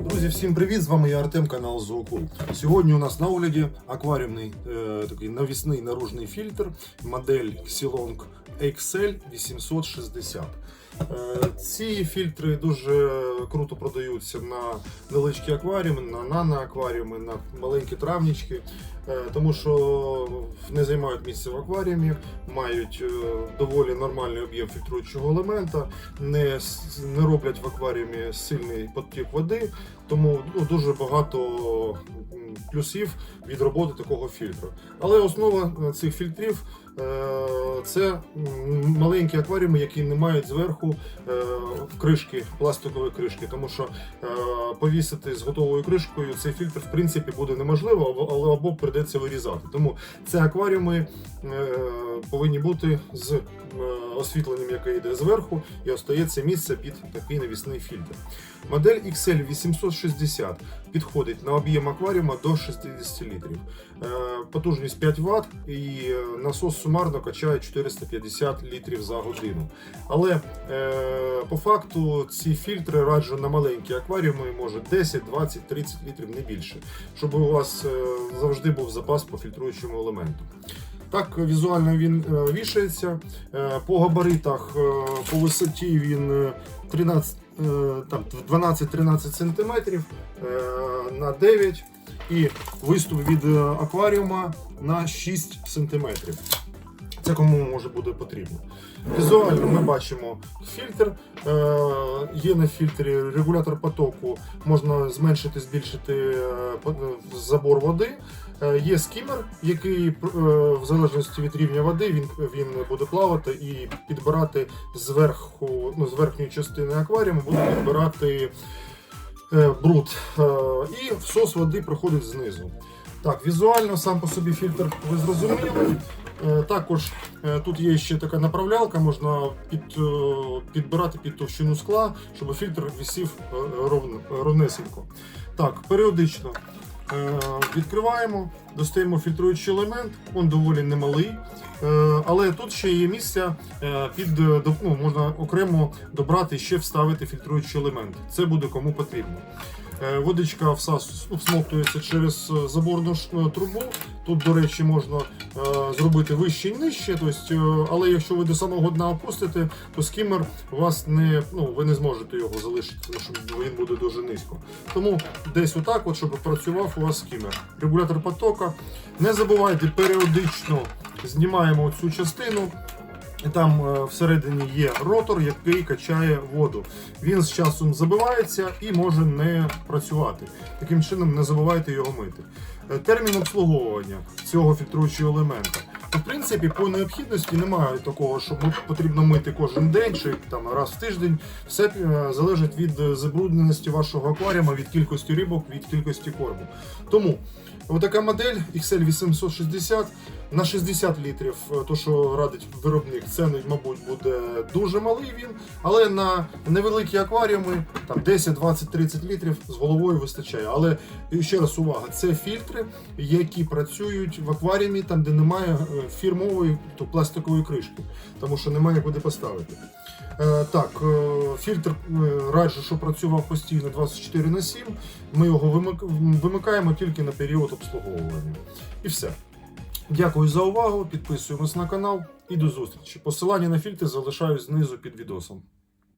Друзі, всім привіт! З вами я Артем, канал Зоокул. Сьогодні у нас на огляді акваріумний е, такий навісний наружний фільтр, модель Xilong XL 860. Е, ці фільтри дуже круто продаються на невеличкі акваріуми, на наноакваріуми, на маленькі травнічки, е, тому що не займають місце в акваріумі, мають е, доволі нормальний об'єм фільтруючого елемента, не, не роблять в акваріумі сильний потік води, тому ну, дуже багато плюсів від роботи такого фільтру. Але основа е, цих фільтрів е, це маленькі акваріуми, які не мають зверху кришки, пластикової кришки, тому що повісити з готовою кришкою цей фільтр в принципі буде неможливо, але або придеться вирізати. Тому це акваріуми е, повинні бути з е, освітленням, яке йде зверху, і остається місце під такий навісний фільтр. Модель XL 860 підходить на об'єм акваріума до 60 літрів. Е, Потужність 5 Вт і е, насос сумарно качає 450 літрів за годину. Але е, по факту ці фільтри раджу на маленькі акваріуми, може 10, 20, 30 літрів, не більше, щоб у вас завжди був запас по фільтруючому елементу. Так, візуально він е, вішається. Е, по габаритах, е, по висоті він е, 13, е, там, 12-13 см на 9 і виступ від акваріума на 6 см. Це кому може буде потрібно. Візуально ми бачимо фільтр. Е, є на фільтрі регулятор потоку, можна зменшити, збільшити е, забор води. Е, Є скімер, який в залежності від рівня води він, він буде плавати і підбирати зверху, ну, з верхньої частини акваріуму, буде підбирати бруд. І всос води проходить знизу. Так, візуально сам по собі фільтр ви зрозуміли. Е, Також е, тут є ще така направлялка, можна під, е, підбирати під товщину скла, щоб фільтр висів ровнесенько. Так, періодично відкриваємо, достаємо фільтруючий елемент, він доволі немалий. Але тут ще є місце під ну, можна окремо добрати ще вставити фільтруючий елемент. Це буде кому потрібно. Е, Водичка всмоктується через е, заборну е, трубу. Тут, до речі, можна зробити вище і нижче. Тобто, але якщо ви до самого дна опустите, то скімер у вас не, ну, ви не зможете його залишити, тому що він буде дуже низько. Тому десь отак, от, щоб працював у вас скімер. Регулятор потока. Не забувайте періодично знімаємо цю частину. Там е, всередині є ротор, який качає воду. Він з часом забивається і може не працювати. Таким чином не забувайте його мити. Е, Термін обслуговування цього фільтруючого елемента. В принципі, по необхідності немає такого, що потрібно мити кожен день чи там раз в тиждень. Все е, залежить від забрудненості вашого акваріума, від кількості рибок, від кількості корму. Тому Отака модель XL 860 на 60 літрів, е, то що радить виробник, це, мабуть, буде дуже малий він, але на невеликі акваріуми, там 10, 20, 30 літрів з головою вистачає. Але ще раз увага, це фільтри, які працюють в акваріумі, там, де немає е, фірмової то пластикової кришки, тому що немає куди поставити. Е, Так, е, фільтр е, раджу, що працював постійно 24 на 7. Ми його вимикаємо тільки на період обслуговування. І все. Дякую за увагу. Підписуємось на канал і до зустрічі. Посилання на фільтр залишаю знизу під відосом.